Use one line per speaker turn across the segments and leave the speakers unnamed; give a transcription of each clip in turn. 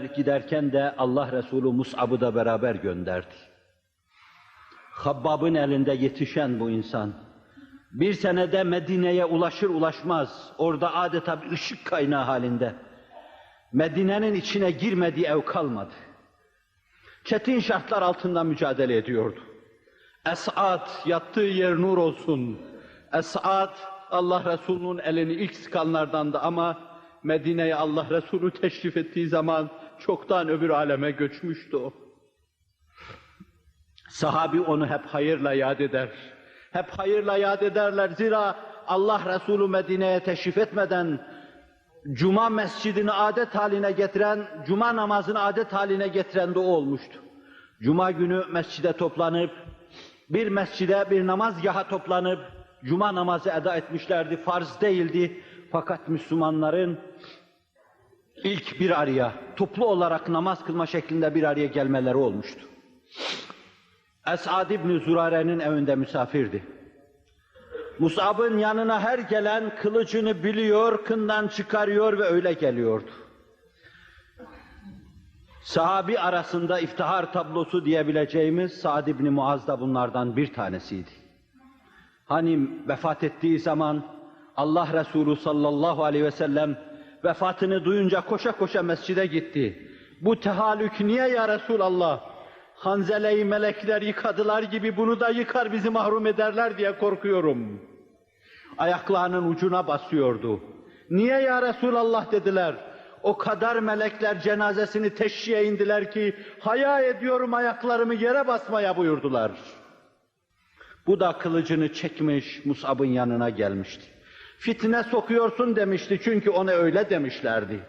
Giderken de Allah Resulü Mus'ab'ı da beraber gönderdi. Habbab'ın elinde yetişen bu insan. Bir senede Medine'ye ulaşır ulaşmaz, orada adeta bir ışık kaynağı halinde. Medine'nin içine girmediği ev kalmadı. Çetin şartlar altında mücadele ediyordu. Es'ad, yattığı yer nur olsun. Es'ad, Allah Resulü'nün elini ilk sıkanlardandı ama Medine'ye Allah Resulü teşrif ettiği zaman çoktan öbür aleme göçmüştü o. Sahabi onu hep hayırla yad eder. Hep hayırla yad ederler. Zira Allah Resulü Medine'ye teşrif etmeden Cuma mescidini adet haline getiren, Cuma namazını adet haline getiren de o olmuştu. Cuma günü mescide toplanıp, bir mescide, bir namazgaha toplanıp, Cuma namazı eda etmişlerdi, farz değildi. Fakat Müslümanların ilk bir araya, toplu olarak namaz kılma şeklinde bir araya gelmeleri olmuştu. Esad İbni Zurare'nin evinde misafirdi. Musab'ın yanına her gelen kılıcını biliyor, kından çıkarıyor ve öyle geliyordu. Sahabi arasında iftihar tablosu diyebileceğimiz Sa'd ibn Muaz da bunlardan bir tanesiydi. Hani vefat ettiği zaman Allah Resulü sallallahu aleyhi ve sellem vefatını duyunca koşa koşa mescide gitti. Bu tehalük niye ya Resulallah? Hanzeleyi melekler yıkadılar gibi bunu da yıkar bizi mahrum ederler diye korkuyorum. Ayaklarının ucuna basıyordu. Niye ya Resulallah dediler. O kadar melekler cenazesini teşhiye indiler ki haya ediyorum ayaklarımı yere basmaya buyurdular. Bu da kılıcını çekmiş Musab'ın yanına gelmişti. Fitne sokuyorsun demişti çünkü ona öyle demişlerdi.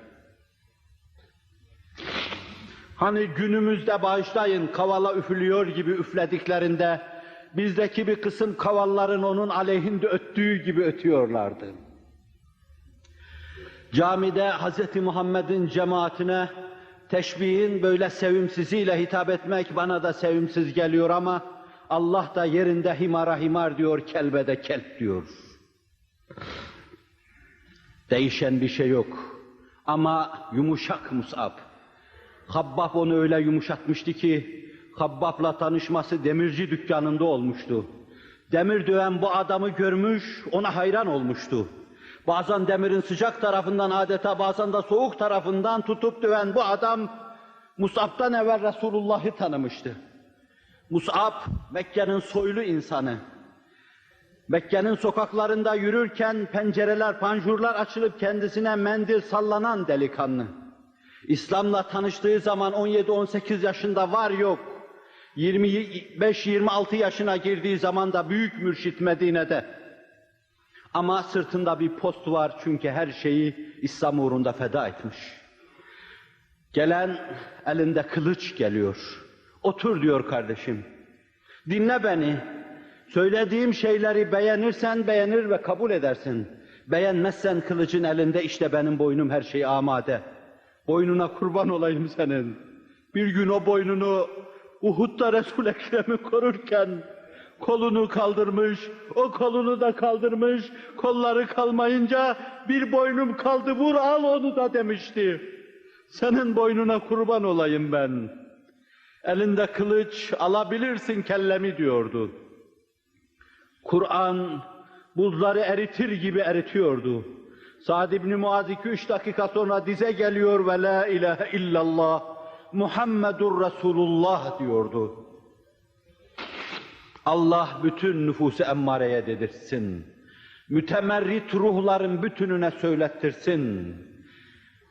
Hani günümüzde bağışlayın kavala üflüyor gibi üflediklerinde bizdeki bir kısım kavalların onun aleyhinde öttüğü gibi ötüyorlardı. Camide Hz. Muhammed'in cemaatine teşbihin böyle sevimsiziyle hitap etmek bana da sevimsiz geliyor ama Allah da yerinde himara himar diyor, kelbede kelp diyor. Değişen bir şey yok. Ama yumuşak Musab. Habbab onu öyle yumuşatmıştı ki, Habbab'la tanışması demirci dükkanında olmuştu. Demir döven bu adamı görmüş, ona hayran olmuştu. Bazen demirin sıcak tarafından adeta bazen de soğuk tarafından tutup döven bu adam, Musab'dan evvel Resulullah'ı tanımıştı. Mus'ab, Mekke'nin soylu insanı. Mekke'nin sokaklarında yürürken pencereler, panjurlar açılıp kendisine mendil sallanan delikanlı. İslam'la tanıştığı zaman 17-18 yaşında var yok. 25-26 yaşına girdiği zaman da büyük mürşit Medine'de. Ama sırtında bir post var çünkü her şeyi İslam uğrunda feda etmiş. Gelen elinde kılıç geliyor. Otur diyor kardeşim. Dinle beni. Söylediğim şeyleri beğenirsen beğenir ve kabul edersin. Beğenmezsen kılıcın elinde işte benim boynum her şey amade. Boynuna kurban olayım senin. Bir gün o boynunu Uhud'da Resul Ekrem'i korurken kolunu kaldırmış, o kolunu da kaldırmış, kolları kalmayınca bir boynum kaldı vur al onu da demişti. Senin boynuna kurban olayım ben. Elinde kılıç alabilirsin kellemi diyordu. Kur'an buzları eritir gibi eritiyordu. Sa'd ibn Muaz 2-3 dakika sonra dize geliyor ve la ilahe illallah Muhammedur Resulullah diyordu. Allah bütün nüfusu emmareye dedirsin. Mütemerrit ruhların bütününe söylettirsin.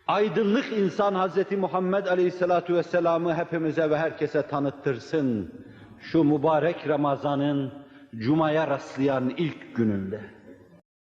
Aydınlık insan Hz. Muhammed Aleyhisselatü Vesselam'ı hepimize ve herkese tanıttırsın. Şu mübarek Ramazan'ın Cuma'ya rastlayan ilk gününde.